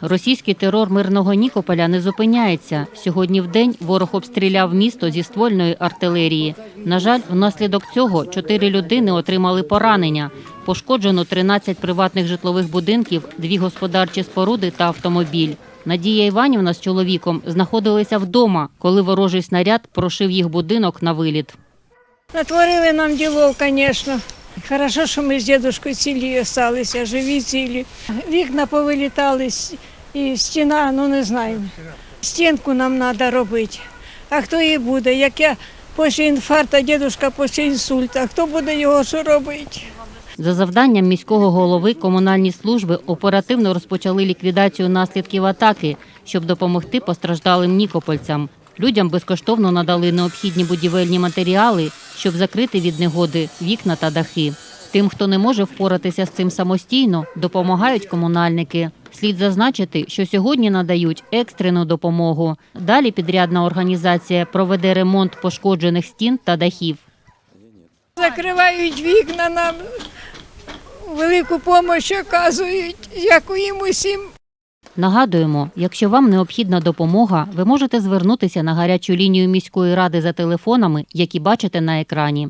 Російський терор мирного Нікополя не зупиняється. Сьогодні в день ворог обстріляв місто зі ствольної артилерії. На жаль, внаслідок цього чотири людини отримали поранення. Пошкоджено 13 приватних житлових будинків, дві господарчі споруди та автомобіль. Надія Іванівна з чоловіком знаходилися вдома, коли ворожий снаряд прошив їх будинок на виліт. Натворили нам ділов, звісно. Хорошо, що ми з дідушкою цілі залишилися, живі цілі. Вікна повилітали, і стіна, ну не знаю. Стінку нам треба робити. А хто її буде? Як я після інфаркту, дідушка після інсульту, хто буде його що робити? За завданням міського голови комунальні служби оперативно розпочали ліквідацію наслідків атаки, щоб допомогти постраждалим нікопольцям. Людям безкоштовно надали необхідні будівельні матеріали, щоб закрити від негоди вікна та дахи. Тим, хто не може впоратися з цим самостійно, допомагають комунальники. Слід зазначити, що сьогодні надають екстрену допомогу. Далі підрядна організація проведе ремонт пошкоджених стін та дахів. Закривають вікна нам, велику допомогу оказують. Дякуємо усім. Нагадуємо, якщо вам необхідна допомога, ви можете звернутися на гарячу лінію міської ради за телефонами, які бачите на екрані.